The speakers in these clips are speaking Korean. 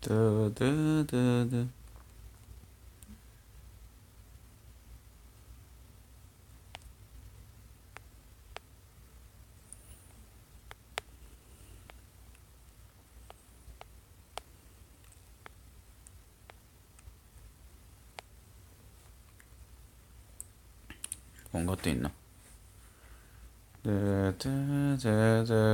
드드드드 뭔가 또 있나? 네, 네, 네, 네.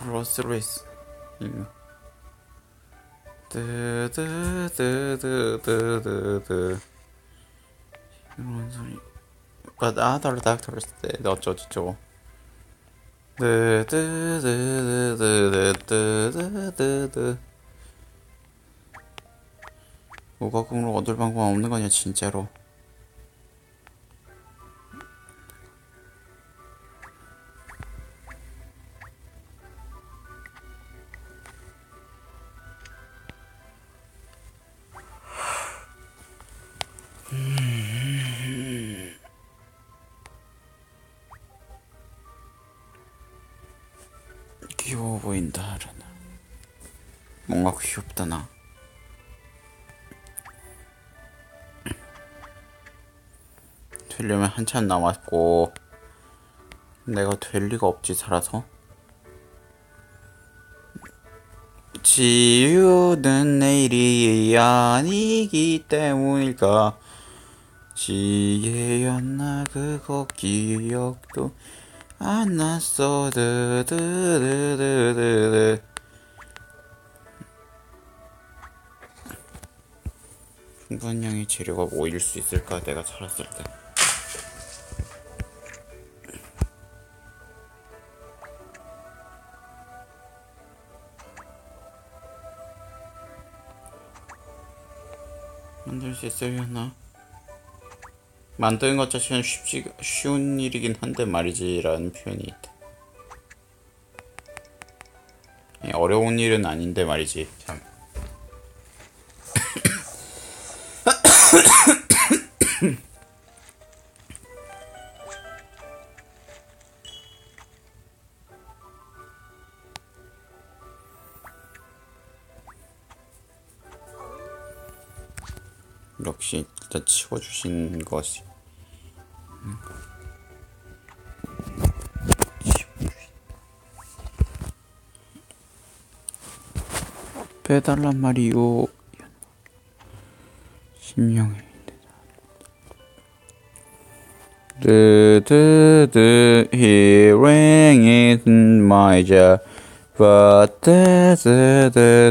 크로스레이스 인가 드드드드드드드 이런 소리 But other 어쩌고저쩌고 드드드드드드드드드 오가공으로 얻을 방법 없는 거 아니야 진짜로 귀여워 보인다 라나. 뭔가 귀엽다 나. 되려면 한참 남았고 내가 될 리가 없지 살아서. 지우는 내일이 아니기 때문일까 지혜였나 그거 기억도 안 났어. 드드드드드드. 충분량의 재료가 뭐일 수 있을까? 내가 살았을 때. 만들 수 있어요 나 만드는 것 자체는 쉽지 쉬운 일이긴 한데 말이지라는 표현이 있다. 예, 어려운 일은 아닌데 말이지 참. 주신 것이. 빼달란 말이요. 심령의 드드드 hearing is my job but 드드드드드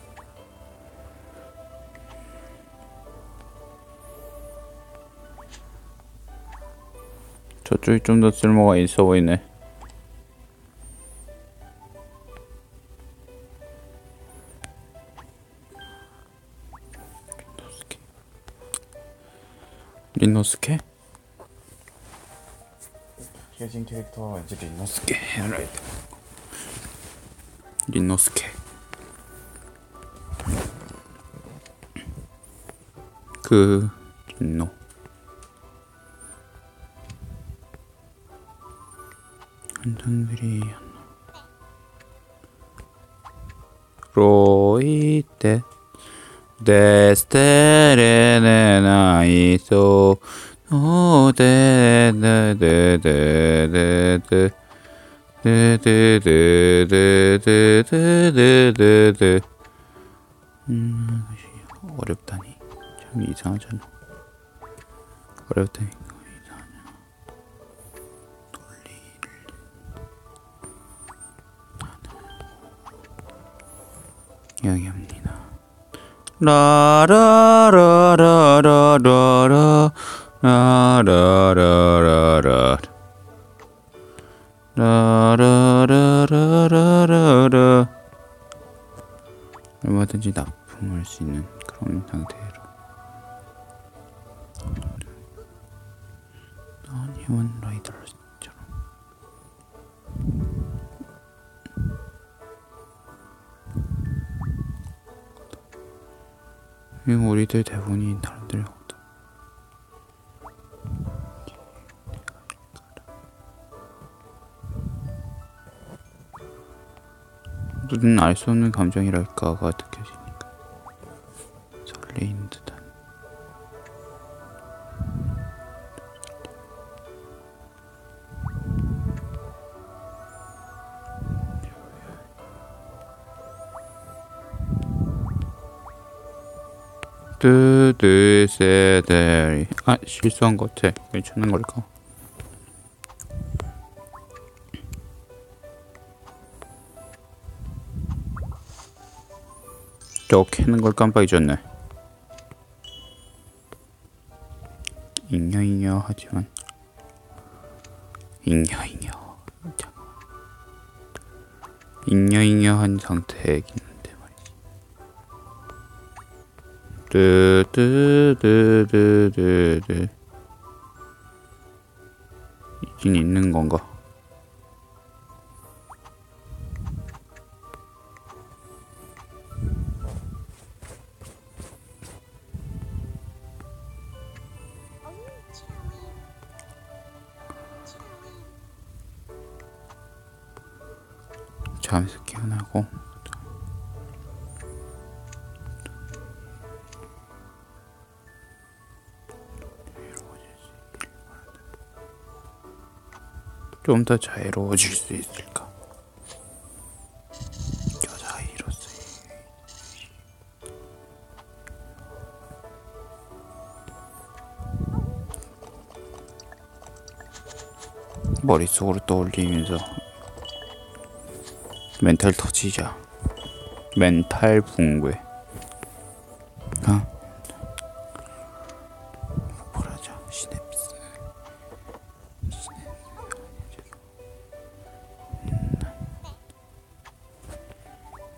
저쪽이 좀 더 쓸모가 있어 보이네. 리노스케? 헤어진 캐릭터가 왠지 리노스케 해라 리노스케 그 리노 데스테레네 나이소 오, 네, 네, 네, 네, 네, 네. 네, 네, 네, 네, 네, 네, 네, 네, 네. 음, 어렵다니. 참 이상하잖아. 어렵다니. 합니다. 라라라라라라라 라 라라라라라 라라라라라라 얼마든지 납품할 수 있는 그런 상태로 non-human riders처럼 이거 우리들 다른 데를 없다 눈은 알수 없는 감정이랄까가 느껴지니까 설레이는 듯 한 뜨드세대리 아 실수한 것 같아. 괜찮은 걸까? 저 캐는 걸 깜빡 잊었네. 잉여잉여 하지만. 잉여잉여. 잉여잉여한 상태이긴 뜨뜨뜨뜨뜨뜨 있긴 있는 건가? 잠에서 깨어나 고좀더 자유로워질 수 있을까? 머릿속으로 떠올리면서 멘탈 터지자. 멘탈 붕괴. 아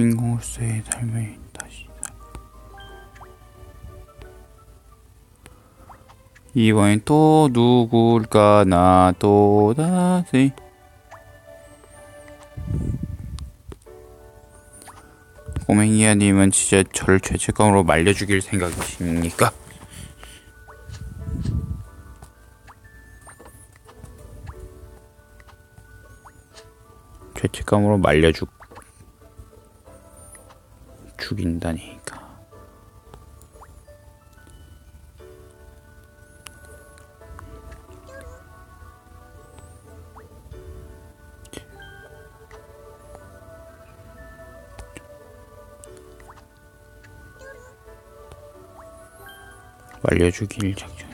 주인공으로서의 삶을 다시 살- 이번엔 또 누굴까? 나 또 다시. 꼬맹이야님은 진짜 저를 죄책감으로 말려 죽일 생각이십니까? 죄책감으로 말려 죽 죽인다니까. 말려 죽일 작전.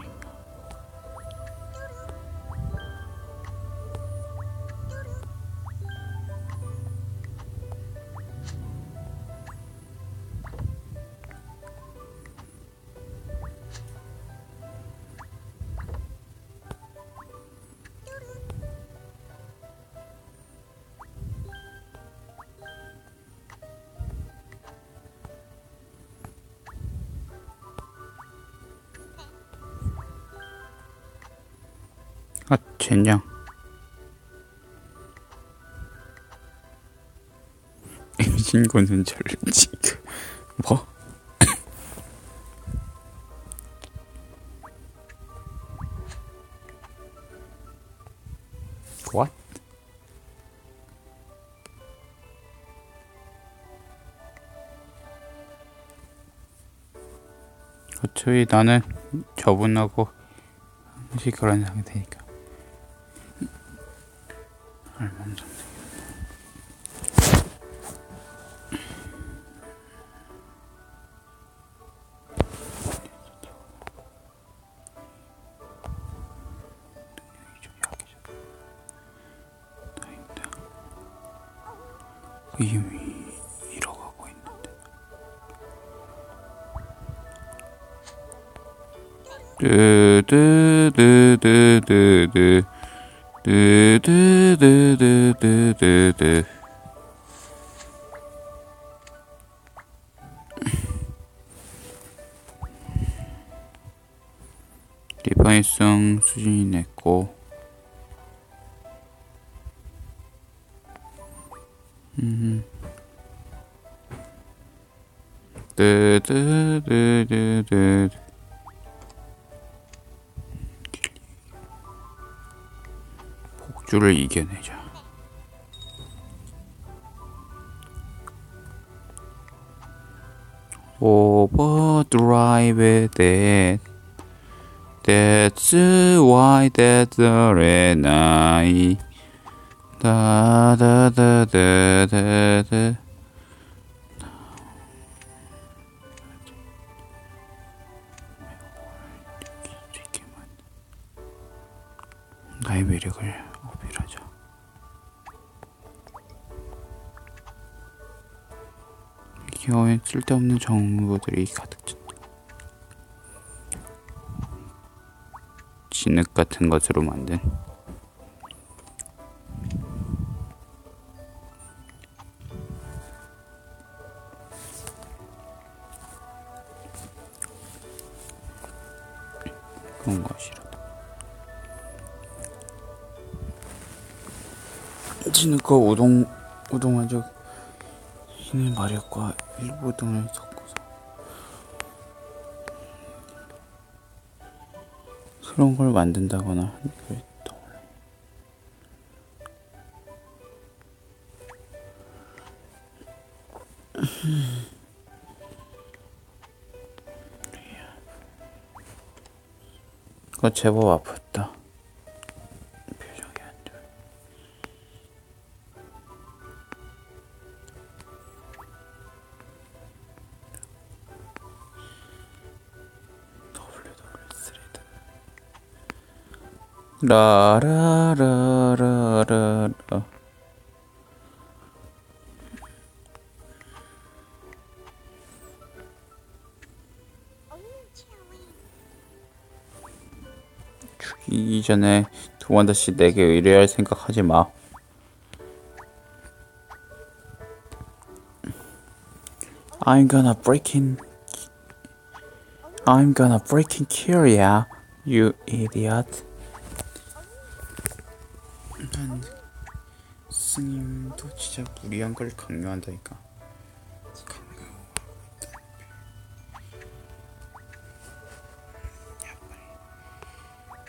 젠장 신고는 절지 뭐? 어차피 나는 저분하고 혹시 그런 상태니까 얼마나 정도 이미 잃어가고 있는데. 드드드드드드 드드드드드드드 리파이성 수준이 냈고. 음. 뜨뜨뜨뜨뜨 폭주를 이겨내자. Overdrive that. That's why that's the red night. 다다다다다다 나의 매력을 귀여운 쓸데없는 정보들이 가득 찼다. 진흙 같은 것으로 만든. 진흙과 우동 우동한적 신의 마력과 일부 등을 섞어서. 새로운 걸 만든다거나 그랬던 그거 제법 아팠다. 라라라라라라. 죽이기 전에 두 번 다시 내게 의뢰할 생각하지 마. I'm gonna breaking. I'm gonna breaking kill ya, you idiot. 무리한 걸 강요한다니까.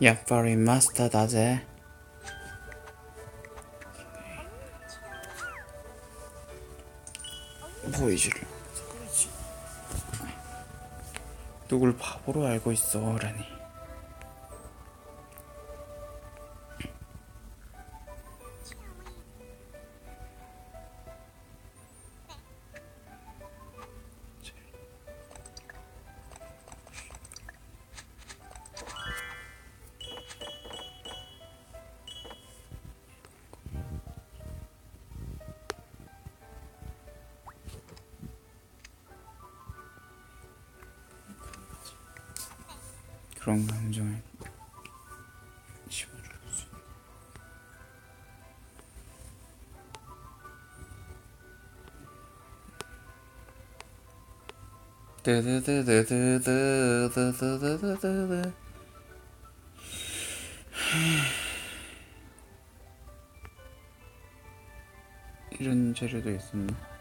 야파리 마스터 다제. 보이지를. 뭐 누굴 바보로 알고 있어라니. 그런 감정을 드드드드드드드드드드드드 이런 재료도 있었네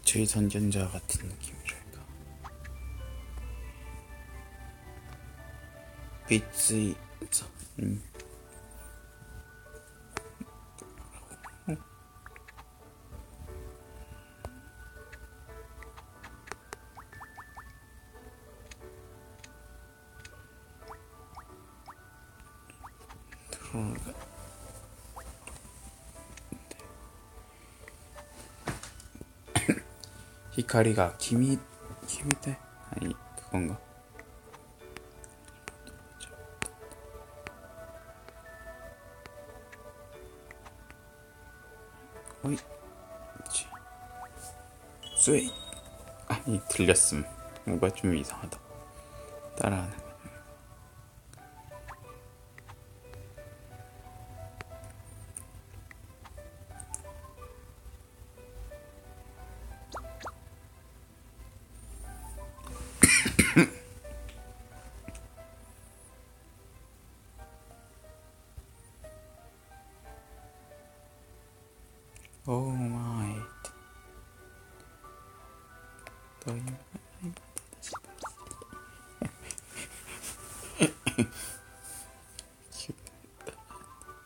빛의 선전자 같은 느낌이랄까. 빛의 선, 음. 들어가. 히카리가 기미 기미대? 아니 그건가? 어이 쇠 아니 들렸음. 뭔가 좀 이상하다. 따라하는 거오 마이 더